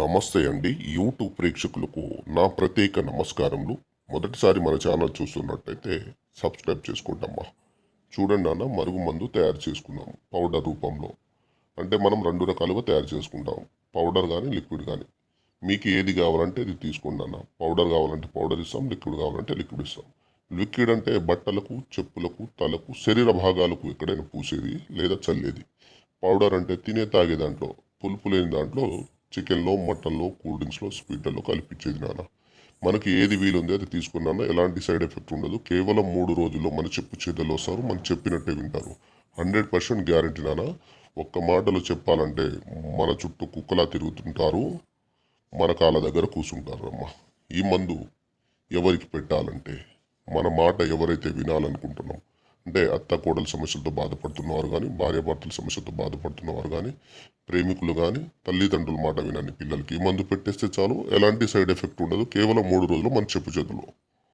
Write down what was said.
నమస్తే అండి. యూట్యూబ్ ప్రేక్షకులకు నా ప్రత్యేక నమస్కారములు. మొదటిసారి మన ఛానల్ చూస్తున్నట్టయితే సబ్స్క్రైబ్ చేసుకోండమ్మా చూడండి నాన్న మరుగు మందు తయారు చేసుకున్నాం పౌడర్ రూపంలో. అంటే మనం రెండు రకాలుగా తయారు చేసుకుంటాం. పౌడర్ కానీ లిక్విడ్ కానీ మీకు ఏది కావాలంటే ఇది తీసుకోండి అన్న పౌడర్ కావాలంటే పౌడర్ ఇస్తాం లిక్విడ్ కావాలంటే లిక్విడ్ ఇస్తాం. లిక్విడ్ అంటే బట్టలకు చెప్పులకు తలకు శరీర భాగాలకు ఎక్కడైనా పూసేది లేదా చల్లేది. పౌడర్ అంటే తినే తాగే దాంట్లో పులుపు లేని దాంట్లో చికెన్లో మటన్లో కూల్ డ్రింక్స్లో స్వీట్లలో కలిపించేది నాన్న. మనకి ఏది వీలుంది అది తీసుకున్నాను? ఎలాంటి సైడ్ ఎఫెక్ట్ ఉండదు. కేవలం మూడు రోజుల్లో మన చెప్పు చేతుల్లో వస్తారు మనం చెప్పినట్టే వింటారు. హండ్రెడ్ పర్సెంట్ గ్యారంటీ నాన్న. ఒక్క మాటలో చెప్పాలంటే మన చుట్టూ కుక్కలా తిరుగుతుంటారు. మన కాళ్ళ దగ్గర కూర్చుంటారు అమ్మ. ఈ మందు ఎవరికి పెట్టాలంటే మన మాట ఎవరైతే వినాలనుకుంటున్నారో అంటే అత్త కోడల సమస్యలతో బాధపడుతున్నవారు కానీ భార్యాభర్తల సమస్యలతో బాధపడుతున్నవారు కానీ ప్రేమికులు కానీ తల్లిదండ్రుల మాట వినని పిల్లలకి ఈ మందు పెట్టేస్తే చాలు. ఎలాంటి సైడ్ ఎఫెక్ట్ ఉండదు. కేవలం మూడు రోజులు మన చెప్పు చేతుల్లో